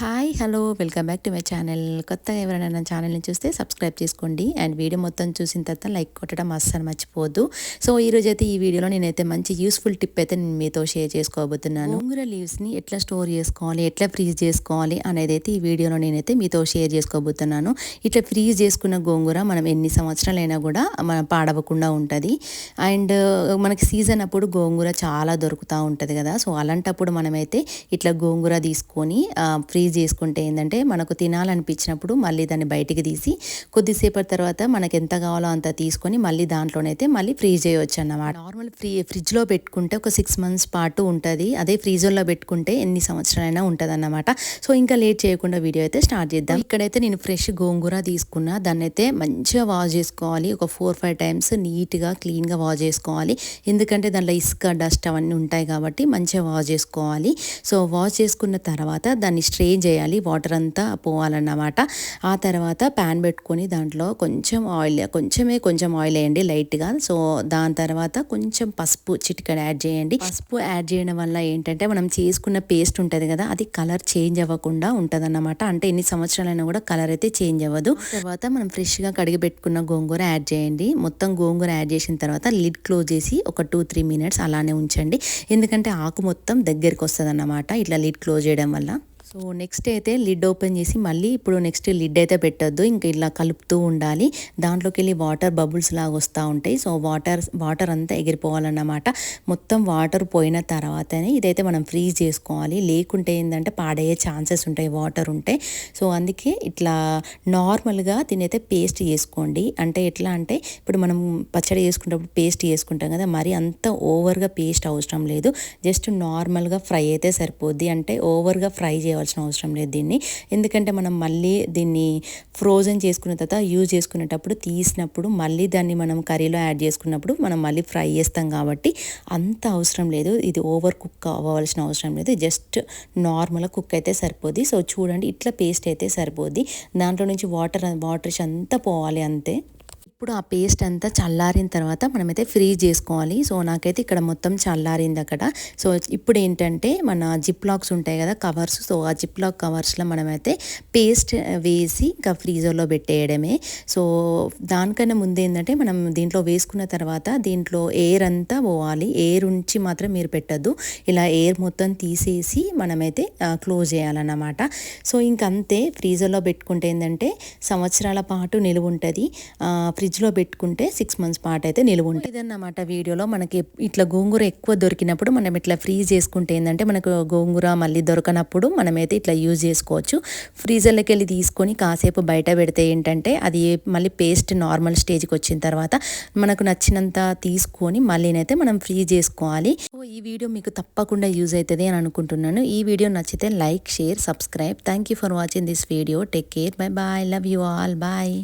Hi hello welcome back to my channel కొత్తగా ఎవరైనా నా ఛానల్ని చూస్తే సబ్స్క్రైబ్ చేసుకోండి. అండ్ వీడియో మొత్తం చూసిన తర్వాత లైక్ కొట్టడం అస్సలు మర్చిపోద్దు సో ఈ అయితే ఈ వీడియోలో నేనైతే మంచి యూస్ఫుల్ టిప్ అయితే నేను మీతో షేర్ చేసుకోబోతున్నాను. గోంగూర లీవ్స్ని ఎట్లా స్టోర్ చేసుకోవాలి ఎట్లా ఫ్రీజ్ చేసుకోవాలి అనేది అయితే ఈ వీడియోలో నేనైతే మీతో షేర్ చేసుకోబోతున్నాను. ఇట్లా ఫ్రీజ్ చేసుకున్న గోంగూర మనం ఎన్ని సంవత్సరాలైనా కూడా మనం పాడవకుండా ఉంటుంది. అండ్ uh, మనకి సీజన్ అప్పుడు గోంగూర చాలా దొరుకుతూ ఉంటుంది కదా. సో అలాంటప్పుడు మనమైతే ఇట్లా గోంగూర తీసుకొని uh, ఫ్రీజ్ ఫ్రీజ్ చేసుకుంటే ఏంటంటే మనకు తినాలనిపించినప్పుడు మళ్ళీ దాన్ని బయటికి తీసి కొద్దిసేపటి తర్వాత మనకు ఎంత కావాలో అంత తీసుకొని మళ్ళీ దాంట్లోనైతే మళ్ళీ ఫ్రీజ్ చేయవచ్చు అన్నమాట నార్మల్ ఫ్రీ ఫ్రిడ్జ్లో పెట్టుకుంటే ఒక సిక్స్ మంత్స్ పాటు ఉంటుంది. అదే ఫ్రీజర్లో పెట్టుకుంటే ఎన్ని సంవత్సరాలైనా ఉంటుంది అన్నమాట సో ఇంకా లేట్ చేయకుండా వీడియో అయితే స్టార్ట్ చేద్దాం. ఇక్కడైతే నేను ఫ్రెష్ గోంగూర తీసుకున్నా. దాన్ని అయితే మంచిగా వాష్ చేసుకోవాలి. ఒక ఫోర్ ఫైవ్ టైమ్స్ నీట్గా క్లీన్గా వాష్ చేసుకోవాలి. ఎందుకంటే దాంట్లో ఇసుక డస్ట్ అవన్నీ ఉంటాయి కాబట్టి మంచిగా వాష్ చేసుకోవాలి. సో వాష్ చేసుకున్న తర్వాత దాన్ని స్ట్రెయిన్ చేయాలి వాటర్ అంతా పోవాలన్నమాట. ఆ తర్వాత ప్యాన్ పెట్టుకొని దాంట్లో కొంచెం ఆయిల్ కొంచెమే కొంచెం ఆయిల్ వేయండి లైట్గా. సో దాని తర్వాత కొంచెం పసుపు చిటికడ యాడ్ చేయండి. పసుపు యాడ్ చేయడం వల్ల ఏంటంటే మనం చేసుకున్న పేస్ట్ ఉంటుంది కదా అది కలర్ చేంజ్ అవ్వకుండా ఉంటుంది అన్నమాట అంటే ఎన్ని సంవత్సరాలైనా కూడా కలర్ అయితే చేంజ్ అవ్వదు. తర్వాత మనం ఫ్రెష్గా కడిగి పెట్టుకున్న గోంగూర యాడ్ చేయండి. మొత్తం గోంగూర యాడ్ చేసిన తర్వాత లిడ్ క్లోజ్ చేసి ఒక టూ త్రీ మినిట్స్ అలానే ఉంచండి. ఎందుకంటే ఆకు మొత్తం దగ్గరికి వస్తుంది అన్నమాట ఇట్లా లిడ్ క్లోజ్ చేయడం వల్ల. సో నెక్స్ట్ అయితే లిడ్ ఓపెన్ చేసి మళ్ళీ ఇప్పుడు నెక్స్ట్ లిడ్ అయితే పెట్టద్దు. ఇంకా ఇలా కలుపుతూ ఉండాలి. దాంట్లోకి వెళ్ళి వాటర్ బబుల్స్ లాగా వస్తూ ఉంటాయి. సో వాటర్ వాటర్ అంతా ఎగిరిపోవాలన్నమాట. మొత్తం వాటర్ పోయిన తర్వాతనే ఇదైతే మనం ఫ్రీజ్ చేసుకోవాలి. లేకుంటే ఏంటంటే పాడయ్యే ఛాన్సెస్ ఉంటాయి వాటర్ ఉంటే. సో అందుకే ఇట్లా నార్మల్గా దీనైతే పేస్ట్ చేసుకోండి. అంటే ఎట్లా అంటే ఇప్పుడు మనం పచ్చడి చేసుకునేటప్పుడు పేస్ట్ చేసుకుంటాం కదా మరి అంత ఓవర్గా పేస్ట్ అవసరం లేదు. జస్ట్ నార్మల్గా ఫ్రై అయితే సరిపోద్ది. అంటే ఓవర్గా ఫ్రై చేయాలి చేయవలసిన అవసరం లేదు దీన్ని. ఎందుకంటే మనం మళ్ళీ దీన్ని ఫ్రోజన్ చేసుకున్న తర్వాత యూజ్ చేసుకునేటప్పుడు తీసినప్పుడు మళ్ళీ దాన్ని మనం కర్రీలో యాడ్ చేసుకున్నప్పుడు మనం మళ్ళీ ఫ్రై చేస్తాం కాబట్టి అంత అవసరం లేదు. ఇది ఓవర్ కుక్ అవ్వవలసిన అవసరం లేదు. జస్ట్ నార్మల్గా కుక్ అయితే సరిపోద్ది. సో చూడండి ఇట్లా పేస్ట్ అయితే సరిపోద్ది. దాంట్లో నుంచి వాటర్ వాటర్ అంతా పోవాలి అంతే. ఇప్పుడు ఆ పేస్ట్ అంతా చల్లారిన తర్వాత మనమైతే ఫ్రీజ్ చేసుకోవాలి. సో నాకైతే ఇక్కడ మొత్తం చల్లారింది అక్కడ. సో ఇప్పుడు ఏంటంటే మన జిప్ లాక్స్ ఉంటాయి కదా కవర్స్. సో ఆ జిప్ లాక్ కవర్స్లో మనమైతే పేస్ట్ వేసి ఇంకా ఫ్రీజర్లో పెట్టేయడమే. సో దానికన్నా ముందు ఏంటంటే మనం దీంట్లో వేసుకున్న తర్వాత దీంట్లో ఎయిర్ అంతా పోవాలి. ఎయిర్ ఉంచి మాత్రం మీరు పెట్టద్దు. ఇలా ఎయిర్ మొత్తం తీసేసి మనమైతే క్లోజ్ చేయాలన్నమాట. సో ఇంకంతే. ఫ్రీజర్లో పెట్టుకుంటే ఏంటంటే సంవత్సరాల పాటు నిలువ ఉంటుంది. ఫ్రిడ్జ్లో పెట్టుకుంటే సిక్స్ మంత్స్ పాటు అయితే నిలువ ఉంటుంది ఇదన్నమాట వీడియోలో మనకి ఇట్లా గోంగూర ఎక్కువ దొరికినప్పుడు మనం ఇట్లా ఫ్రీజ్ చేసుకుంటే ఏంటంటే మనకు గోంగూర మళ్ళీ దొరకనప్పుడు మనమైతే ఇట్లా యూజ్ చేసుకోవచ్చు. ఫ్రీజర్లోకి వెళ్ళి తీసుకొని కాసేపు బయట పెడితే ఏంటంటే అది మళ్ళీ పేస్ట్ నార్మల్ స్టేజ్కి వచ్చిన తర్వాత మనకు నచ్చినంత తీసుకొని మళ్ళీనైతే మనం ఫ్రీజ్ చేసుకోవాలి. సో ఈ వీడియో మీకు తప్పకుండా యూజ్ అవుతుంది అని అనుకుంటున్నాను. ఈ వీడియో నచ్చితే like share subscribe. Thank you for watching this video. Take care. Bye bye love you all. Bye.